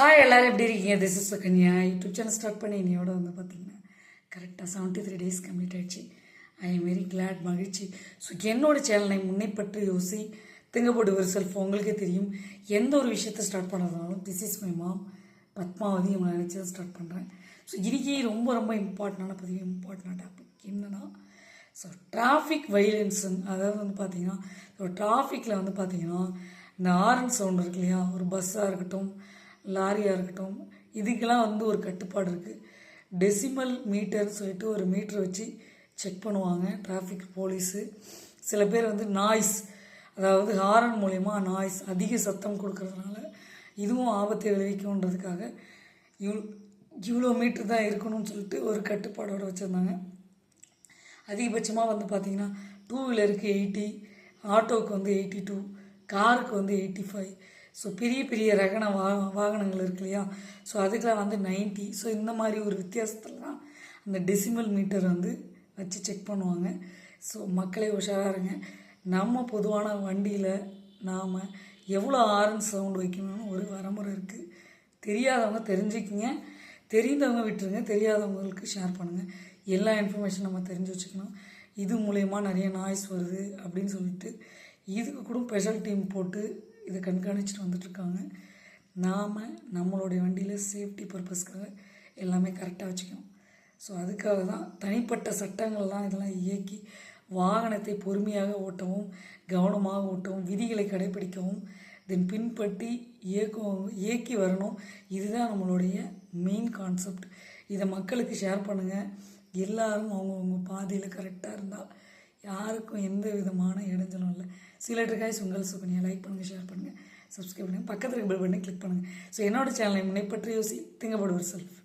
Hi எல்லோரும் எப்படி இருக்கீங்க? This is Sukanya. YouTube channel start பண்ணி இன்னையோட வந்து பார்த்தீங்கன்னா கரெக்டாக செவன்ட்டி த்ரீ டேஸ் கம்ப்ளீட் ஆயிடுச்சு. ஐ எம் வெரி கிளாட் மகிழ்ச்சி. ஸோ என்னோடய சேனலை முன்னை பற்றி யோசி திங்கப்போடு ஒரு செல்ஃப் உங்களுக்கே தெரியும். எந்த ஒரு விஷயத்தை start பண்ணுறதுனாலும் this is my mom Padmavathi இவங்களை நினச்சி தான் ஸ்டார்ட் பண்ணுறேன் ஸோ இன்றைக்கி ரொம்ப ரொம்ப இம்பார்ட்டண்டான பதிவு இம்பார்ட்டண்டான டாபிக் என்னன்னா ஸோ டிராஃபிக் வைலன்ஸ் அதாவது வந்து பார்த்தீங்கன்னா ஸோ டிராஃபிக்கில் வந்து பார்த்தீங்கன்னா இந்த ஆரன் சவுண்ட் இருக்கு இல்லையா? ஒரு பஸ்ஸாக இருக்கட்டும் லாரியாக இருக்கட்டும். இதுக்கெல்லாம் வந்து ஒரு கட்டுப்பாடு இருக்குது டெசிமல் மீட்டர்னு சொல்லிட்டு ஒரு மீட்டர் வச்சு செக் பண்ணுவாங்க. Traffic police. சில பேர் வந்து நாய்ஸ் அதாவது ஹாரன் மூலயமா நாய்ஸ் அதிக சத்தம் கொடுக்கறதுனால இதுவும் ஆபத்தை விளைவிக்கும்ன்றதுக்காக இவ் இவ்வளோ மீட்டர் தான் இருக்கணும்னு சொல்லிட்டு ஒரு கட்டுப்பாடோடு வச்சுருந்தாங்க. அதிகபட்சமாக வந்து பார்த்திங்கன்னா டூ வீலருக்கு எயிட்டி ஆட்டோவுக்கு வந்து எயிட்டி டூ காருக்கு வந்து எயிட்டி ஃபைவ் ஸோ பெரிய பெரிய ரகன வா வாகனங்கள் இருக்கு இல்லையா? ஸோ அதுக்கெலாம் வந்து 90 ஸோ இந்த மாதிரி ஒரு வித்தியாசத்தில் தான் அந்த டெசிமல் மீட்டர் வந்து வச்சு செக் பண்ணுவாங்க. ஸோ மக்களே உஷாராக இருங்க நம்ம பொதுவான வண்டியில் நாம் எவ்வளோ ஆரன் சவுண்ட் வைக்கணும்னு ஒரு வரமுறை இருக்குது தெரியாதவங்க தெரிஞ்சுக்கிங்க. தெரிந்தவங்க விட்டுருங்க. தெரியாதவங்களுக்கு ஷேர் பண்ணுங்கள் எல்லா இன்ஃபர்மேஷன் நம்ம தெரிஞ்சு வச்சுக்கணும். இது மூலயமா நிறைய நாய்ஸ் வருது அப்படின்னு சொல்லிட்டு இதுக்கு கூட ஸ்பெஷல் டீம் போட்டு இதை கண்காணிச்சுட்டு வந்துட்டுருக்காங்க. நாம் நம்மளுடைய வண்டியில் சேஃப்டி பர்பஸ்க்காக எல்லாமே கரெக்டாக வச்சுக்கணும். ஸோ அதுக்காக தான் தனிப்பட்ட சட்டங்கள்லாம் இதெல்லாம் இயக்கி வாகனத்தை பொறுமையாக ஓட்டவும் கவனமாக ஓட்டவும் விதிகளை கடைபிடிக்கவும் தென் பின்பற்றி இயக்கும் இயக்கி வரணும். இதுதான் நம்மளுடைய மெயின் கான்செப்ட் இதை மக்களுக்கு ஷேர் பண்ணுங்கள் எல்லாரும் அவங்கவுங்க பாதையில் கரெக்டாக இருந்தால் யாருக்கும் எந்த விதமான இடைஞ்சலும் இல்லை. சிலர் காய்ஸ் உங்கள் சுகனியாக லைக் பண்ணுங்கள் ஷேர் பண்ணுங்கள் சப்ஸ்கிரைப் பண்ணுங்கள் பக்கத்தில் பெல் பண்ணி கிளிக் பண்ணுங்கள் ஸோ என்னோட சேனலை முன்னை பற்றி யோசி திங்கப்படுவர் செல்ஃப்